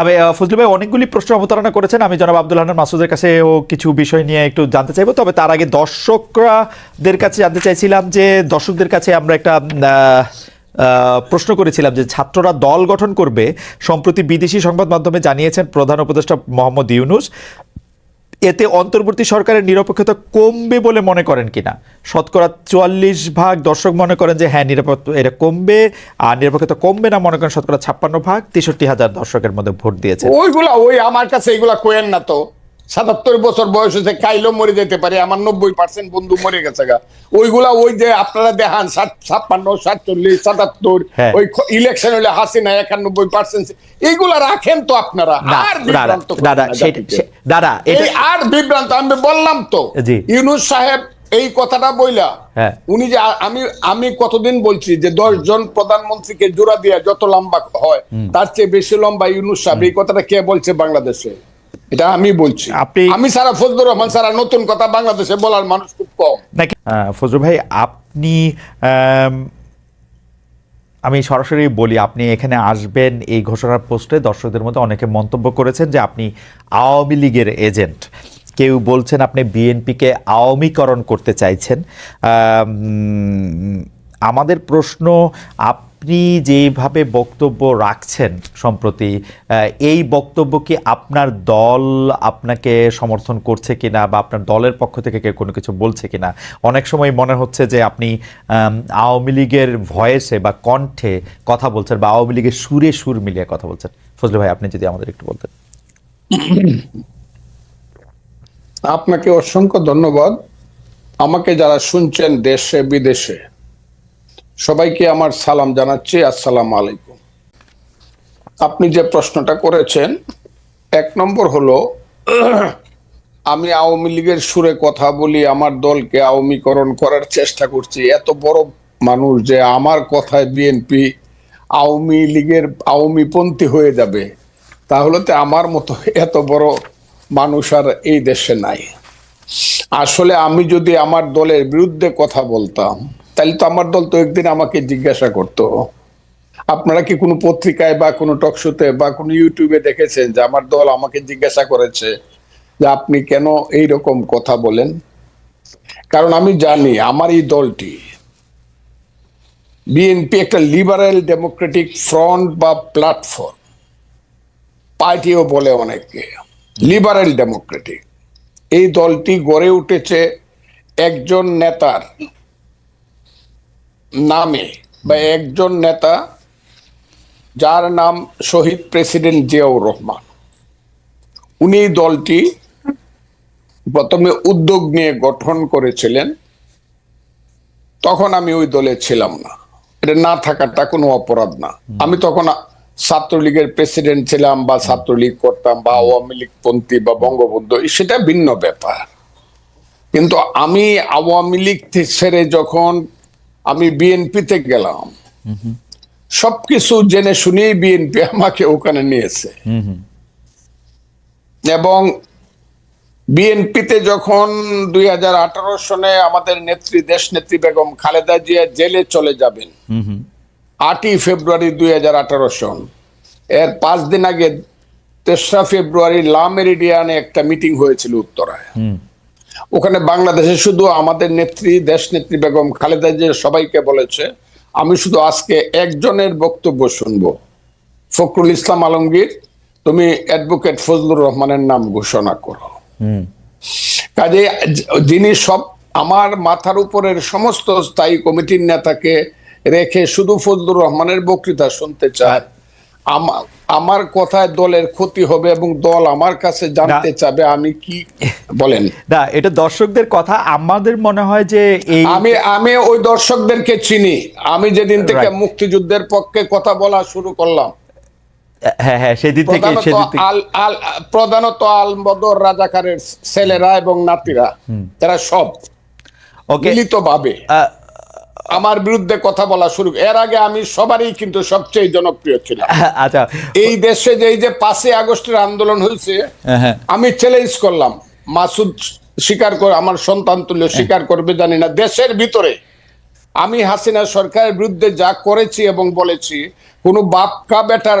আমি ফজলু ভাই, অনেকগুলি প্রশ্ন অবতারণা করেছেন। আমি জনাব আব্দুল হান্নান মাসুদের কাছেও কিছু বিষয় নিয়ে একটু জানতে চাইব। তবে তার আগে দর্শকরাদের কাছে জানতে চাইছিলাম যে, দর্শকদের কাছে আমরা একটা প্রশ্ন করেছিলাম যে, ছাত্ররা দল গঠন করবে সম্প্রতি বিদেশি সংবাদ মাধ্যমে জানিয়েছেন প্রধান উপদেষ্টা মোহাম্মদ ইউনুস। এতে অন্তর্বর্তী সরকারের নিরপেক্ষতা কমবে বলে মনে করেন কিনা? শতকরা চুয়াল্লিশ ভাগ দর্শক মনে করেন যে হ্যাঁ নিরাপত্তা এটা কমবে, আর নিরপেক্ষতা কমবে না মনে করেন শতকরা ছাপ্পান্ন ভাগ, তেষট্টি হাজার দর্শকের মধ্যে ভোট দিয়েছে ওইগুলা, ওই আমার কাছে এইগুলা কোয়েন না তো। সাতাত্তর বছর বয়স হয়েছে কাইলো মরে যেতে পারে আমার নব্বই পার্সেন্ট বন্ধু মরে গেছে গা ওইগুলা ওই যে আপনারা দেখান ছাপ্পান্ন সাতচল্লিশ সাতাত্তর হ্যাঁ। ওই ইলেকশন হলে হাসিনা একানব্বই পার্সেন্ট এইগুলা রাখেন তো আপনারা আর দাদা বিভ্রান্ত দাদা আর বিভ্রান্ত আমি বললাম তো। ইউনুস সাহেব এই কথাটা বইলা হ্যাঁ। উনি যে আমি আমি কতদিন বলছি যে দশ জন প্রধানমন্ত্রীকে জোড়া দিয়া যত লম্বা হয় তার চেয়ে বেশি লম্বা ইউনুস সাহেব এই কথাটা কে বলছে বাংলাদেশে এটা আমি বলছি। আপনি- আমি সারা ফজলুর রহমান সারা নতুন কথা বাংলাদেশে বলার মানুষ খুব কম। আহ, ভাই আপনি আমি সরাসরি বলি আপনি এখানে আসবেন এই ঘোষণার পোস্টে দর্শকদের মধ্যে অনেকে মন্তব্য করেছেন যে আপনি আওয়ামী লীগের এজেন্ট। কেউ বলছেন আপনি বিএনপিকে আওয়ামীকরণ করতে চাইছেন। আমাদের প্রশ্ন আপনি যেভাবে বক্তব্য রাখছেন সম্প্রতি এই বক্তব্য কি আপনার দল আপনাকে সমর্থন করছে কিনা বা আপনার দলের পক্ষ থেকে কেউ কোনো কিছু বলছে কিনা? অনেক সময় মনে হচ্ছে যে আপনি আওয়ামী লীগের ভয়েসে বা কণ্ঠে কথা বলছেন বা আওয়ামী লীগের সুরে সুর মিলিয়ে কথা বলছেন। ফজলু ভাই, আপনি যদি আমাদের একটু বলতেন। আপনাকে অসংখ্য ধন্যবাদ। আমাকে যারা শুনছেন দেশে, বিদেশে সবাইকে আমার সালাম জানাচ্ছি, আসসালামু আলাইকুম। আপনি যে প্রশ্নটা করেছেন, এক নম্বর হলো, আমি আওয়ামী লীগের সুরে কথা বলি, আমার দলকে আওয়ামীকরণ করার চেষ্টা করছি। এত বড় মানুষ যে আমার কথায় বিএনপি আওয়ামী লীগের আওয়ামীপন্থী হয়ে যাবে, তাহলে তো আমার মতো এত বড় মানুষ আর এই দেশে নাই। আসলে আমি যদি আমার দলের বিরুদ্ধে কথা বলতাম তাহলে তো আমার দল তো একদিন আমাকে জিজ্ঞাসা করতো, আপনারা কি কোনো পত্রিকায় বা কোনো টকশোতে বা কোনো ইউটিউবে দেখেছেন যে আমার দল আমাকে জিজ্ঞাসা করেছে যে আপনি কেন এই রকম কথা বলেন? কারণ আমি জানি আমার এই দলটি বিএনপি একটা লিবারেল ডেমোক্রেটিক ফ্রন্ট বা প্ল্যাটফর্ম পার্টিও বলে অনেকে লিবারেল ডেমোক্রেটিক এই দলটি গড়ে উঠেছে একজন নেতার নামে বা একজন নেতা যার নাম শহীদ প্রেসিডেন্ট জিয়াউর রহমান। উনি দলটি প্রথমে উদ্যোগ নিয়ে গঠন করেছিলেন। তখন আমি ওই দলে ছিলাম না। এটা না থাকাটা কোনো অপরাধ না। আমি তখন ছাত্রলীগের প্রেসিডেন্ট ছিলাম বা ছাত্রলীগ করতাম বা আওয়ামী লীগ পন্থী বা বঙ্গবন্ধু সেটা ভিন্ন ব্যাপার। কিন্তু আমি আওয়ামী লীগ ছেড়ে যখন আমি বিএনপিতে গেলাম। সবকিছু জেনে শুনেই বিএনপি আমাকে ওখানে নিয়েছে। এবং বিএনপিতে যখন দুই হাজার আঠারো সনে আমাদের নেত্রী, দেশ নেত্রী বেগম খালেদা জিয়া জেলে চলে যাবেন, আটই ফেব্রুয়ারি দুই হাজার আঠারো সন, এর পাঁচ দিন আগে তেসরা ফেব্রুয়ারি লা মেরিডিয়ানে একটা মিটিং হয়েছিল উত্তরায়। ওখানে বাংলাদেশে শুধু আমাদের নেত্রী দেশ নেত্রী বেগম খালেদা জিয়া সবাইকে বলেছে আমি শুধু আজকে একজনের বক্তব্য শুনব। ফখরুল ইসলাম আলমগীর তুমি অ্যাডভোকেট ফজলুর রহমানের নাম ঘোষণা করো। কাজে যিনি সব আমার মাথার উপরের সমস্ত স্থায়ী কমিটির নেতাকে রেখে শুধু ফজলুর রহমানের বক্তৃতা শুনতে চায় আমা- আমার কথায় দলের ক্ষতি হবে এবং দল আমার কাছে জানতে। চাবে আমি কি বলেন? না এটা দর্শকদের কথা। আমাদের মনে হয় যে এই আমি আমি ওই দর্শকদেরকে চিনি। আমি যেদিন থেকে মুক্তিযুদ্ধের পক্ষে কথা বলা শুরু করলাম। হ্যাঁ হ্যাঁ সেদিন থেকে প্রধানত সেদিন থেকে। আল আল প্রধানত আল বদর রাজাকারের ছেলেরা এবং নাতিরা তারা সব ওকে মিলিত ভাবে আমার বিরুদ্ধে কথা বলা শুরু এর আগে আমি সবারই কিন্তু সবচেয়ে জনপ্রিয় ছিলাম। আচ্ছা। এই দেশে যে এই যে পাঁচই আগস্টের আন্দোলন হয়েছে হ্যাঁ। আমি চ্যালেঞ্জ করলাম। মাসুদ স্বীকার করে আমার সন্তান তুলে স্বীকার করবে জানি না। দেশের ভিতরে আমি হাসিনা সরকারের বিরুদ্ধে যা করেছি এবং বলেছি কোনো বাপকা বেটার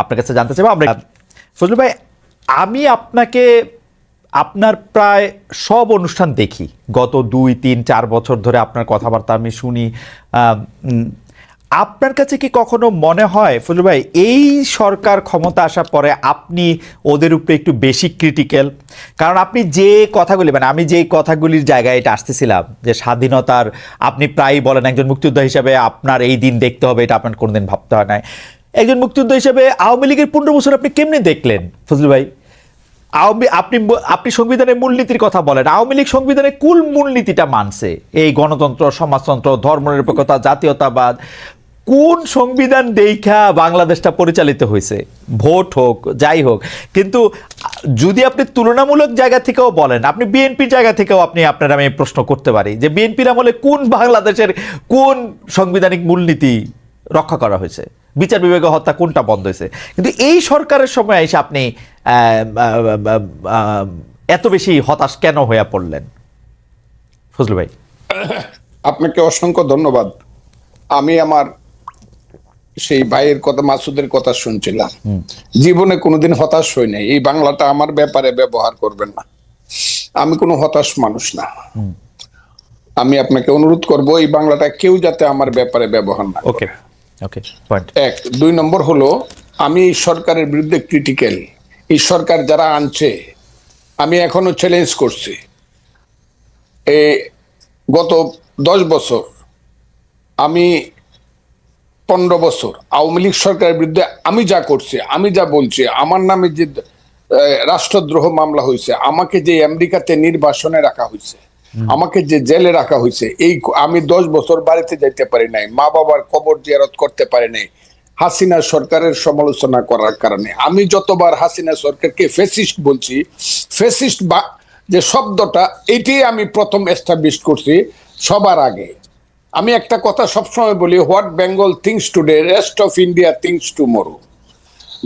আপনার কাছে জানতে চাইব। আমরা ফজলু ভাই আমি আপনাকে আপনার প্রায় সব অনুষ্ঠান দেখি। গত দুই তিন চার বছর ধরে আপনার কথাবার্তা আমি শুনি। আপনার কাছে কি কখনো মনে হয় ফজলু ভাই এই সরকার ক্ষমতা আসার পরে আপনি ওদের উপরে একটু বেশি ক্রিটিক্যাল কারণ আপনি যে কথাগুলি মানে আমি যেই কথাগুলির জায়গায় এটা আসতেছিলাম যে স্বাধীনতার আপনি প্রায়ই বলেন একজন মুক্তিযোদ্ধা হিসাবে আপনার এই দিন দেখতে হবে এটা আপনার কোনোদিন ভাবতে হয় নাই। একজন মুক্তিযোদ্ধা হিসেবে আওয়ামী লীগের পনেরো বছর আপনি কেমনে দেখলেন? ফজলু ভাই, আওয়ামী, আপনি আপনি সংবিধানের মূলনীতির কথা বলেন। আওয়ামী লীগ সংবিধানের কুল মূলনীতিটা মানছে। এই গণতন্ত্র, সমাজতন্ত্র ধর্মনিরপেক্ষতা জাতীয়তাবাদ, কোন সংবিধান দেখা বাংলাদেশটা পরিচালিত হয়েছে? ভোট হোক, যাই হোক। কিন্তু যদি আপনি তুলনামূলক জায়গা থেকেও বলেন, আপনি বিএনপির জায়গা থেকেও আপনি, আপনার আমি প্রশ্ন করতে পারি যে বিএনপির আমলে কোন বাংলাদেশের কোন সাংবিধানিক মূলনীতি রক্ষা করা হয়েছে। বিচার বিভাগে হত্যা কোনটা বন্ধ হয়েছে? কিন্তু এই সরকারের সময় এসে আপনি এত বেশি হতাশ কেন হয়ে পড়লেন? ফজলু ভাই। আপনাকে অসংখ্য ধন্যবাদ। আমি আমার সেই ভাইয়ের কথা মাসুদের কথা শুনছিলাম। জীবনে কোনোদিন হতাশ হই নাই। এই বাংলাটা আমার ব্যাপারে ব্যবহার করবেন না। আমি কোনো হতাশ মানুষ না। আমি আপনাকে অনুরোধ করব এই বাংলাটা কেউ যাতে আমার ব্যাপারে ব্যবহার না ওকে। ওকে পয়েন্ট এক, দুই নম্বর হলো, আমি এই সরকারের বিরুদ্ধে ক্রিটিক্যাল এই সরকার যারা আনছে, আমি এখনও চ্যালেঞ্জ করছি। এ, গত দশ বছর, আমি পনেরো বছর, আওয়ামী লীগ সরকারের বিরুদ্ধে আমি যা করছি, আমি যা বলছি, আমার নামে যে রাষ্ট্রদ্রোহ মামলা হয়েছে, আমাকে যে আমেরিকাতে নির্বাসনে রাখা হয়েছে আমাকে যে জেলে রাখা হয়েছে, এই আমি দশ বছর বাড়িতে যাইতে পারি নাই, মা বাবার কবর জিয়ারত করতে পারি নাই, হাসিনা সরকারের সমালোচনা করার কারণে। আমি যতবার হাসিনা সরকারকে ফেসিস্ট বলছি ফেসিস্ট বা যে শব্দটা এটি আমি প্রথম এস্টাবলিশ করছি সবার আগে। আমি একটা কথা সবসময় বলি, what Bengal thinks today rest of India thinks tomorrow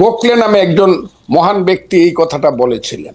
Gokhale নামে একজন মহান ব্যক্তি এই কথাটা বলেছিলেন।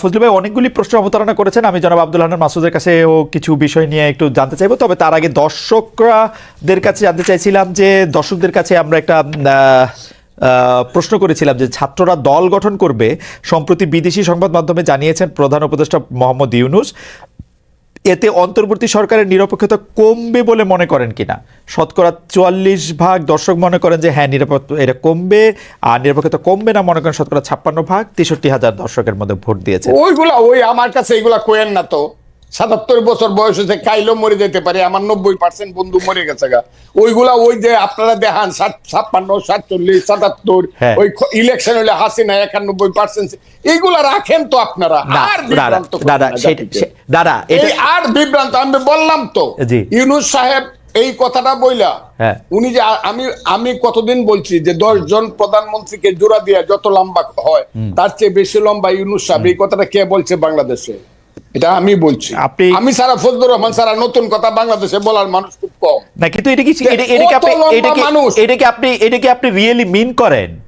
ফজলু ভাই, অনেকগুলি প্রশ্ন অবতারণা করেছেন। আমি জনাব আব্দুল হান্নান মাসুদের কাছে কিছু বিষয় নিয়ে একটু জানতে চাইব। তবে তার আগে দর্শকরাদের কাছে জানতে চাইছিলাম যে, দর্শকদের কাছে আমরা একটা প্রশ্ন করেছিলাম যে, ছাত্ররা দল গঠন করবে সম্প্রতি বিদেশি সংবাদ মাধ্যমে জানিয়েছেন প্রধান উপদেষ্টা মোহাম্মদ ইউনুস। এতে অন্তর্বর্তী সরকারের নিরপেক্ষতা কমবে বলে মনে করেন কিনা? শতকরা চুয়াল্লিশ ভাগ দর্শক মনে করেন যে হ্যাঁ নিরাপদ এটা কমবে, আর নিরপেক্ষতা কমবে না মনে করেন শতকরা ছাপ্পান্ন ভাগ, তেষট্টি হাজার দর্শকের মধ্যে ভোট দিয়েছে। ওইগুলা, ওই আমার কাছে এইগুলা কোয়েন না তো। সাতাত্তর বছর বয়স হয়েছে কাইলো মরে যেতে পারে আমার নব্বই পার্সেন্ট বন্ধু মরে গেছে গা ওইগুলা ওই যে আপনারা দেখান ষাট ছাপ্পান্ন সাতচল্লিশ সাতাত্তর হ্যাঁ। ওই ইলেকশন হলে হাসিনা একানব্বই পার্সেন্ট এইগুলা রাখেন তো আপনারা আর বিভ্রান্ত এই আর বিভ্রান্ত আমি বললাম তো। ইউনুস সাহেব এই কথাটা বইলা হ্যাঁ। উনি যে আমি আমি কতদিন বলছি যে দশ জন প্রধানমন্ত্রীকে জোড়া দিয়া যত লম্বা হয় তার চেয়ে বেশি লম্বা ইউনুস সাহেব এই কথাটা কে বলছে বাংলাদেশে এটা আমি বলছি। আপনি- আমি সারা ফজলুর রহমান সারা নতুন কথা বাংলাদেশে বলার মানুষ খুব কম। না কিন্তু এটা কি এটা এটা কি আপনি এটা কি? এটা কি আপনি এটা কি আপনি রিয়েলি মিন করেন?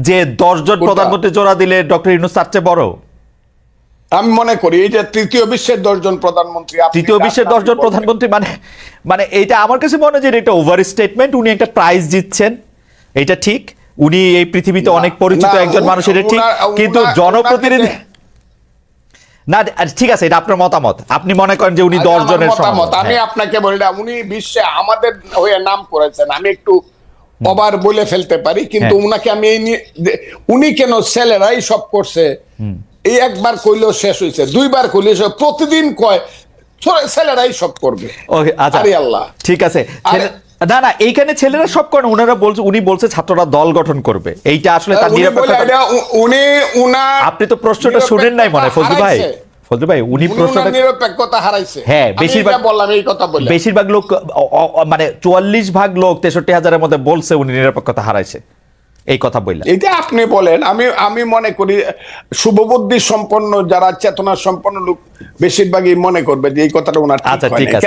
যে দশজন কোনটা? প্রধানমন্ত্রী জোড়া দিলে ডক্টর ইউনুস তার চেয়ে বড়? আমি মনে করি এই যে তৃতীয় বিশ্বের দশজন প্রধানমন্ত্রী আপনি তৃতীয় বিশ্বের নাম দশজন বলবেন। প্রধানমন্ত্রী মানে মানে এটা আমার কাছে মনে হয় যে এটা ওভার স্টেটমেন্ট উনি একটা প্রাইজ জিতছেন। এটা ঠিক। উনি এই পৃথিবীতে অনেক পরিচিত একজন মানুষ এটা ঠিক। কিন্তু জনপ্রতিনিধি না ঠিক আছে এটা আপনার মতামত। আপনি মনে করেন যে উনি দশ জনের মতামত আমি হ্যাঁ। আপনাকে বললাম উনি বিশ্বে আমাদের হয়ে নাম করেছেন আমি একটু অবার বলে ফেলতে পারি কিন্তু হ্যাঁ। উনাকে আমি এই নিয়ে উনি কেন ছেলেরাই সব করছে। এই একবার কইলেও শেষ হয়েছে দুইবার কইলে প্রতিদিন কয় ছেলেরাই সব করবে। আচ্ছা। আল্লাহ। ঠিক আছে। না না এইখানে ছেলেরা সব করেন ওনারা বলছে উনি বলছে ছাত্ররা দল গঠন করবে। এইটা আসলে তার উনি নিরপেক্ষতা উনি উনার আপনি তো প্রশ্নটা শুনেন নাই মনে ফজলু ভাই। ফজলু ভাই উনি উনি প্রশ্নটা নিরপেক্ষতা হারাইছে। হ্যাঁ, বেশিরভাগ- বললাম এই কথা বলে বেশিরভাগ লোক মানে চুয়াল্লিশ ভাগ লোক তেষট্টি হাজারের মধ্যে বলছে উনি নিরপেক্ষতা হারাইছে। এই কথা বললেন। এটা আপনি বলেন আমি আমি মনে করি শুভবুদ্ধি সম্পন্ন যারা চেতনা সম্পন্ন লোক বেশিরভাগই মনে করবে যে এই কথাটা ওনার ঠিক আচ্ছা, ঠিক আছে।